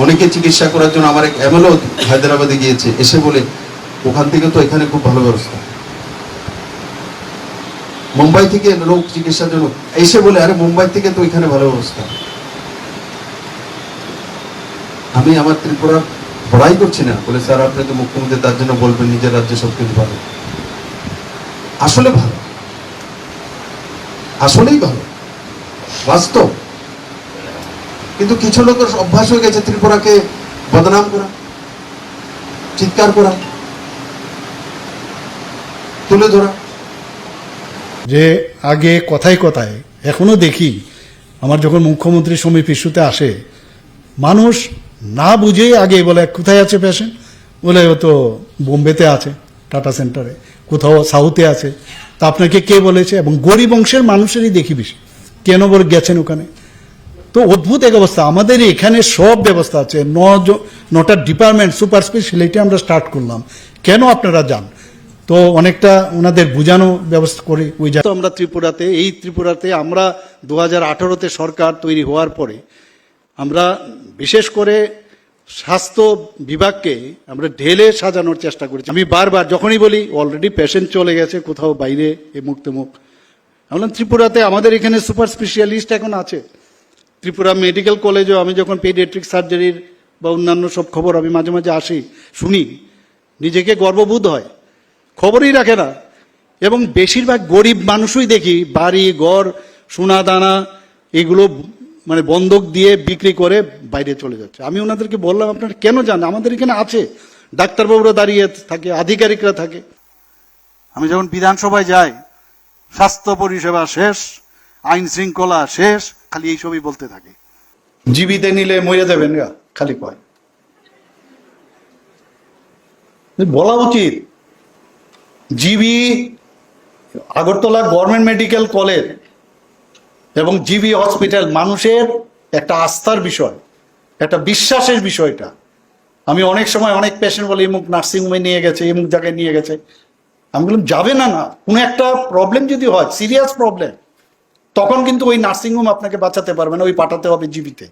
অনেকে চিকিৎসা করার জন্য আমার এক এমএলও হায়দ্রাবাদে গিয়েছে, এসে বলে, ওখান থেকে তো এখানে খুব ভালো ব্যবস্থা। মুম্বাই থেকে লোক চিকিৎসার জন্য এসে বলে, আরে, মুম্বাই থেকে তো এখানে ভালো ব্যবস্থা। আমি আমার ত্রিপুরা বড়াই করছি না। বলে, স্যার, আপনি তো মুখ্যমন্ত্রী, তার জন্য বলবেন, নিজের রাজ্যে সবকিছু ভালো। আসলে ভালো। আসলেই ভালো। বাস্তব। কিন্তু কিছু লোকের অভ্যাস হয়ে গেছে ত্রিপুরাকে বদনাম করা, চিৎকার করা, তুলে ধরা। যে আগে কথায় কথায়, এখনও দেখি, আমার যখন মুখ্যমন্ত্রী সমীপ ইস্যুতে আসে, মানুষ না বুঝে আগে বলে, কোথায় আছে পেশেন্ট বলে, ও তো বোম্বেতে আছে, টাটা সেন্টারে, কোথাও সাউথে আছে। তা আপনাকে কে বলেছে? এবং গরিব অংশের মানুষেরই দেখি বেশি। কেন বলে গেছেন ওখানে? তো অদ্ভুত এক অবস্থা। আমাদের এখানে সব ব্যবস্থা আছে। ন নটা ডিপার্টমেন্ট সুপার স্পেশালিটি আমরা স্টার্ট করলাম। কেন আপনারা যান? তো অনেকটা ওনাদের বোঝানো ব্যবস্থা করে ওই যা- আমরা ত্রিপুরাতে, এই ত্রিপুরাতে আমরা দু হাজার আঠারোতে সরকার তৈরি হওয়ার পরে আমরা বিশেষ করে স্বাস্থ্য বিভাগকে আমরা ঢেলে সাজানোর চেষ্টা করেছি। আমি বারবার যখনই বলি অলরেডি পেশেন্ট চলে গেছে, কোথাও বাইরে এ মুখ মুখ। আমি ত্রিপুরাতে আমাদের এখানে সুপার স্পেশালিস্ট এখন আছে। ত্রিপুরা মেডিকেল কলেজেও আমি যখন পেডিয়াট্রিক সার্জারির বা অন্যান্য সব খবর আমি মাঝে মাঝে আসি, শুনি, নিজেকে গর্ববোধ হয়। খবরই রাখে না। এবং বেশিরভাগ গরিব মানুষই দেখি, বাড়ি, ঘর, সোনা দানা, এগুলো মানে বন্ধক দিয়ে বিক্রি করে বাইরে চলে যাচ্ছে। আমি ওনাদেরকে বললাম, আপনারা কেন জান আমাদের এখানে আছে। ডাক্তারবাবুরা দাঁড়িয়ে থাকে, আধিকারিকরা থাকে। আমি যখন বিধানসভায় যাই, স্বাস্থ্য পরিষেবা শেষ আইন শৃঙ্খলা শেষ, খালি এইসবই বলতে থাকে। জীবিতে নিলে মরে যাবেন গা, খালি কয়। বলা উচিত, GB, Agartala government medical college এবং জিবি হসপিটাল মানুষের একটা আস্থার বিষয়, একটা বিশ্বাসের বিষয়টা। আমি অনেক সময় অনেক পেশেন্ট বলি এমুক নার্সিংহোমে নিয়ে গেছে এমুক জায়গায় নিয়ে গেছে। আমি বললাম, যাবে না না। কোনো একটা প্রবলেম যদি হয় সিরিয়াস প্রবলেম তখন কিন্তু ওই নার্সিংহোম আপনাকে বাঁচাতে পারবে না ওই পাঠাতে হবে জীবিতে।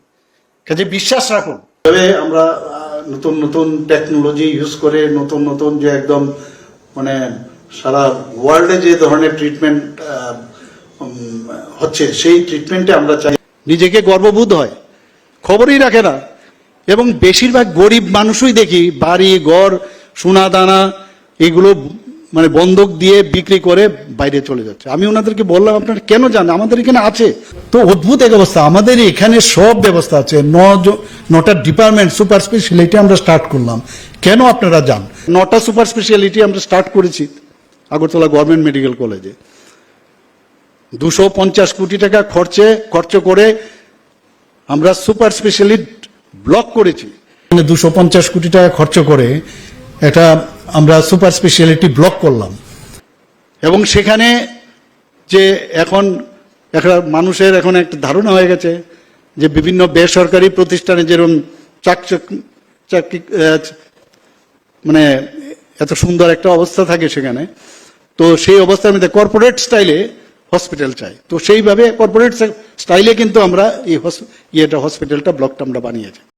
কাজে বিশ্বাস রাখুন। তবে আমরা নতুন নতুন টেকনোলজি ইউজ করে নতুন নতুন যে একদম মানে সারা ওয়ার্ল্ডে যে ধরনের ট্রিটমেন্ট হচ্ছে সেই ট্রিটমেন্টে আমরা চাই। নিজেকে গর্ববোধ হয় খবরই রাখে না এবং বেশিরভাগ গরিব মানুষই দেখি বাড়ি ঘর সোনা দানা এগুলো মানে বন্ধক দিয়ে বিক্রি করে বাইরে চলে যাচ্ছে। আমি ওনাদেরকে বললাম আপনারা কেন যান? আমাদের এখানে আছে। তো অদ্ভুত এক অবস্থা। আমাদের এখানে সব ব্যবস্থা আছে। নটা ডিপার্টমেন্ট সুপার স্পেশালিটি আমরা স্টার্ট করলাম। কেন আপনারা যান? নটা সুপার স্পেশালিটি আমরা স্টার্ট করেছি আগরতলা গভর্নমেন্ট মেডিকেল কলেজে। দুশো পঞ্চাশ কোটি টাকা খরচে খরচ করে আমরা সুপার স্পেশালিস্ট ব্লক করেছি। দুশো পঞ্চাশ কোটি টাকা খরচ করে এটা আমরা সুপার স্পেশালিটি ব্লক করলাম। এবং সেখানে যে এখন একটা মানুষের এখন একটা ধারণা হয়ে গেছে যে বিভিন্ন বেসরকারি প্রতিষ্ঠানে যেরকম চাকচক চাকরি মানে এত সুন্দর একটা অবস্থা থাকে সেখানে, তো সেই অবস্থার মধ্যে কর্পোরেট স্টাইলে হসপিটাল চাই। তো সেইভাবে কর্পোরেট স্টাইলে কিন্তু আমরা এই ইয়েটা হসপিটালটা ব্লকটা আমরা বানিয়েছি।